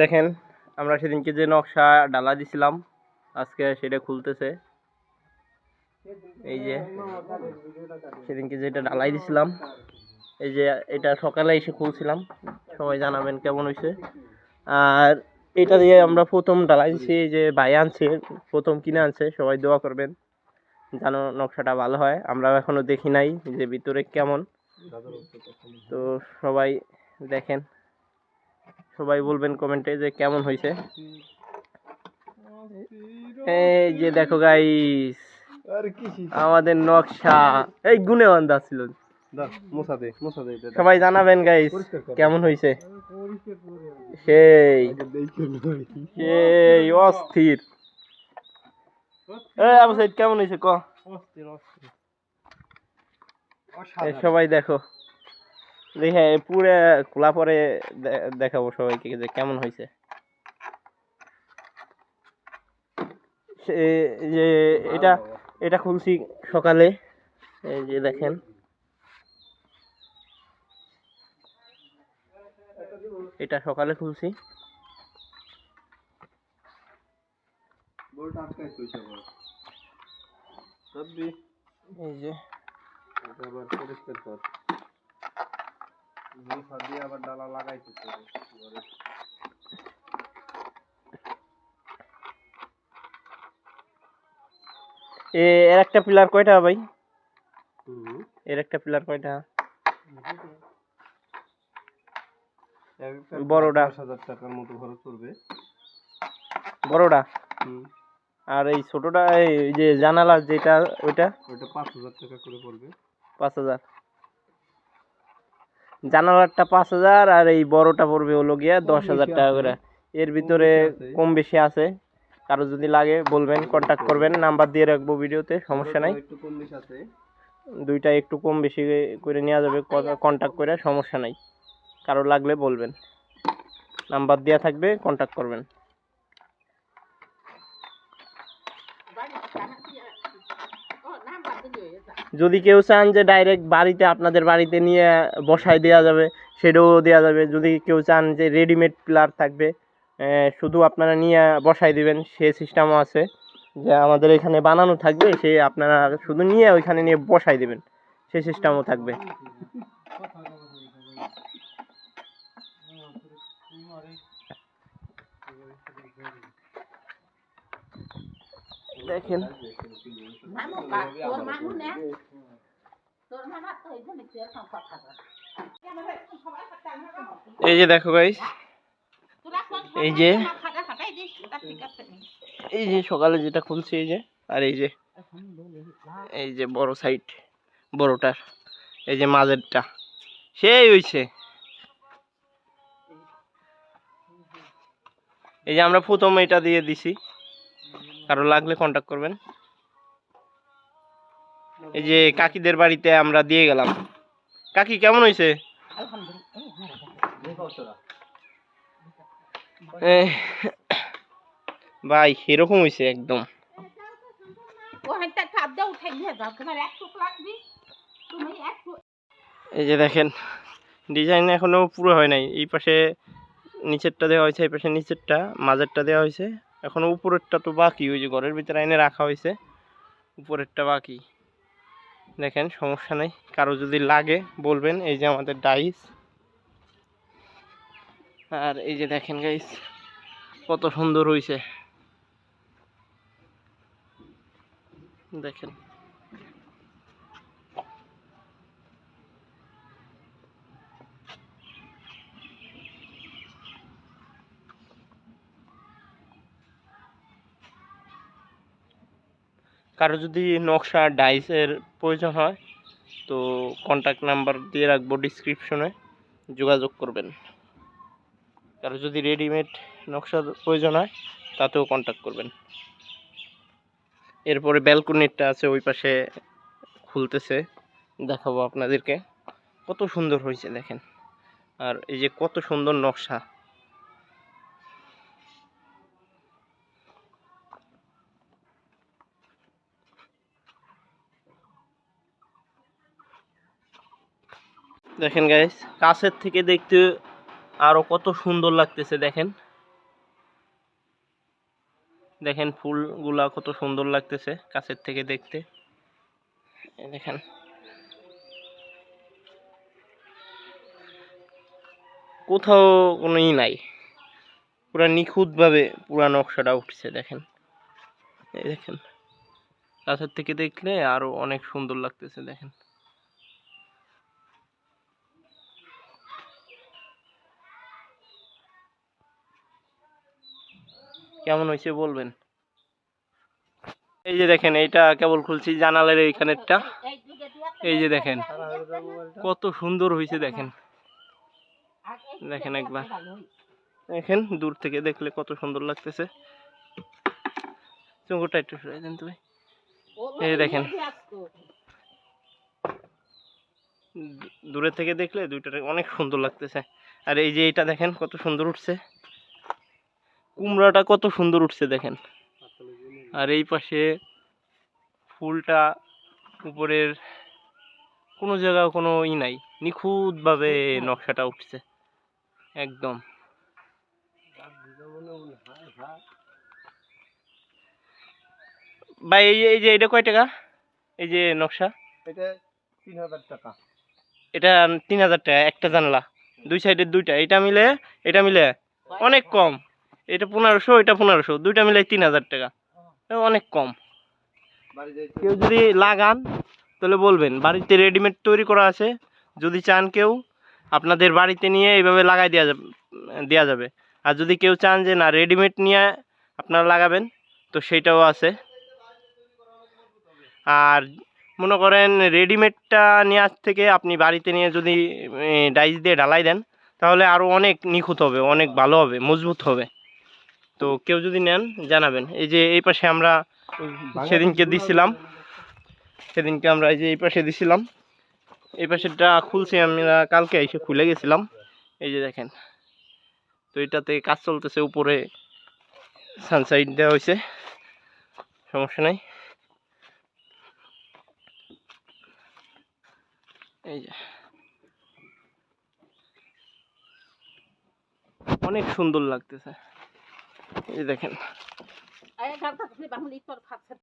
দেখেন, আমরা সেদিনকে যে নকশা ডালা দিছিলাম, আজকে সেটা খুলতেছে। এই যে, সেদিনকে যেটা ডালাই দিছিলাম, এই যে এটা সকালে এসে খুলছিলাম। সবাই জানাবেন কেমন হয়েছে আর এটা দিয়ে আমরা প্রথম ডালাই দিছি, এই যে ভাই আনছে, প্রথম কিনে আনছে, সবাই দোয়া করবেন যেন নকশাটা ভালো হয়। আমরা এখনও দেখি নাই যে ভিতরে কেমন। তো সবাই দেখেন সবাই বলবেন কমেন্টে যে কেমন হয়েছে। এই যে দেখো গাইস আমাদের নকশা এই গুনে বান্ধা ছিল সবাই জানাবেন গাইস কেমন হয়েছে? সেই। সেই অস্থির। এই আবু সাইদ কেমন হয়েছে ক? সবাই দেখো। দেখে পুরো খোলা পরে দেখাবো সবাইকে যে কেমন হয়েছে। যে এটা এটা খুলছি সকালে এই যে দেখেন। এটা সকালে খুলছি। এই যে। আবার ডালা লাগাইতে এ এর একটা পিলার কয়টা ভাই? এর একটা পিলার কয়টা? বড়টা। হাজার টাকার মতো খরচ করবে বড়টা? আর এই ছোটটা এই যে জানালা যেটা ওইটা? ওইটা পাঁচ হাজার টাকা করে পড়বে। পাঁচ হাজার। জানালারটা পাঁচ হাজার আর এই বড়টা পড়বে হলো গিয়া দশ হাজার টাকা করে। এর ভিতরে কম বেশি আছে। কারও যদি লাগে বলবেন কন্টাক্ট করবেন নাম্বার দিয়ে রাখব ভিডিওতে সমস্যা নাই। একটু কম বেশি আছে। দুইটা একটু কম বেশি করে নেওয়া যাবে কন্টাক্ট করে সমস্যা নাই। কারও লাগলে বলবেন। নাম্বার দেওয়া থাকবে কন্টাক্ট করবেন। যদি কেউ চান যে ডাইরেক্ট বাড়িতে আপনাদের বাড়িতে নিয়ে বসায় দেওয়া যাবে, সেটাও দেওয়া যাবে। যদি কেউ চান যে রেডিমেড প্লার থাকবে শুধু আপনারা নিয়ে বসায় দিবেন, সে সিস্টেমও আছে। যে আমাদের এখানে বানানো থাকবে, সে আপনারা শুধু নিয়ে ওইখানে নিয়ে বসাই দেবেন, সে সিস্টেমও থাকবে। দেখেন। এই যে দেখো গাইস এই যে এই যে সকালে যেটা খুলছে এই যে আর এই যে এই যে বড় সাইড বড়টার এই যে মাঝেরটা সেই হইছে। এই যে আমরা প্রথম এটা দিয়ে দিছি। কারও লাগলে কন্টাক্ট করবেন। এই যে কাকিদের বাড়িতে আমরা দিয়ে গেলাম। কাকি কেমন হয়েছে ভাই এরকম হয়েছে একদম। এই যে দেখেন ডিজাইন এখনও পুরো হয় নাই। এই পাশে নিচেরটা দেওয়া হয়েছে এই পাশে নিচেরটা মাঝেরটা দেওয়া হয়েছে। এখনও উপরেরটা তো বাকি, ওই যে ঘরের ভিতরে এনে রাখা হয়েছে, উপরেরটা বাকি। দেখেন, সমস্যা নেই। কারও যদি লাগে, বলবেন, এই যে আমাদের ডাইস। আর এই যে দেখেন গাইস কত সুন্দর হয়েছে দেখেন। কারও যদি নকশা ডাইসের প্রয়োজন হয়, তো কন্ট্যাক্ট নাম্বার দিয়ে রাখব ডিসক্রিপশনে যোগাযোগ করবেন। কারও যদি রেডিমেড নকশা প্রয়োজন হয়, তাতেও কন্ট্যাক্ট করবেন। এরপরে ব্যালকনিটা আছে, ওই পাশে খুলতেছে, দেখাবো আপনাদেরকে। কত সুন্দর হয়েছে দেখেন। আর এই যে কত সুন্দর নকশা। দেখেন গাইস কাছের থেকে দেখতে আরও কত সুন্দর লাগতেছে, দেখেন। দেখেন ফুলগুলা কত সুন্দর লাগতেছে কাছের থেকে দেখতে। দেখেন। কোথাও কোনো ই নাই। পুরা নিখুঁতভাবে পুরা নকশাটা উঠছে, দেখেন। এই দেখেন। কাছের থেকে দেখলে আরও অনেক সুন্দর লাগতেছে, দেখেন। কেমন হয়েছে বলবেন এই যে দেখেন, এইটা কেবল খুলছি জানালের এইখানেরটা এই যে দেখেন। কত সুন্দর হয়েছে দেখেন দেখেন একবার। দেখেন, দূর থেকে দেখলে কত সুন্দর লাগতেছে চুঙ্গুরটা একটু সরাই দেন তুমি এই দেখেন। দূরে থেকে দেখলে দুইটা অনেক সুন্দর লাগতেছে আর এই যে এটা দেখেন, কত সুন্দর উঠছে কুমড়াটা কত সুন্দর উঠছে দেখেন। আর এই পাশে ফুলটা উপরের কোনো জায়গায় কোনো ই নাই নিখুঁতভাবে নকশাটা উঠছে। একদম। ভাই এই যে- এই যে এটা কয় টাকা? এই যে নকশা? এটা তিন হাজার টাকা। এটা তিন হাজার টাকা একটা জানলা। দুই সাইডের দুইটা। এটা মিলে এটা মিলে অনেক কম। এটা পনেরোশো এটা পনেরোশো দুইটা মিলে তিন হাজার টাকা। অনেক কম। কেউ যদি লাগান তাহলে বলবেন বাড়িতে রেডিমেড তৈরি করা আছে। যদি চান কেউ আপনাদের বাড়িতে নিয়ে এইভাবে লাগাই দেওয়া যাবে দেওয়া যাবে। আর যদি কেউ চান যে না রেডিমেড নিয়ে আপনারা লাগাবেন তো সেইটাও আছে। আর মনে করেন রেডিমেডটা নেওয়ার থেকে আপনি বাড়িতে নিয়ে যদি ডাইস দিয়ে ঢালাই দেন তাহলে আরও অনেক নিখুঁত হবে অনেক ভালো হবে মজবুত হবে। তো কেউ যদি নেন, জানাবেন। এই যে এই পাশে আমরা সেদিনকে দিছিলাম। সেদিনকে আমরা এই যে এই পাশে দিছিলাম। এই পাশেরটা খুলছি আমরা কালকে এসে খুলে গেছিলাম। এই যে দেখেন, তো এটাতে কাজ চলতেছে উপরে সানসাইড দেওয়া হয়েছে। সমস্যা নাই। এই যে। অনেক সুন্দর লাগতেছে। এই দেখেন।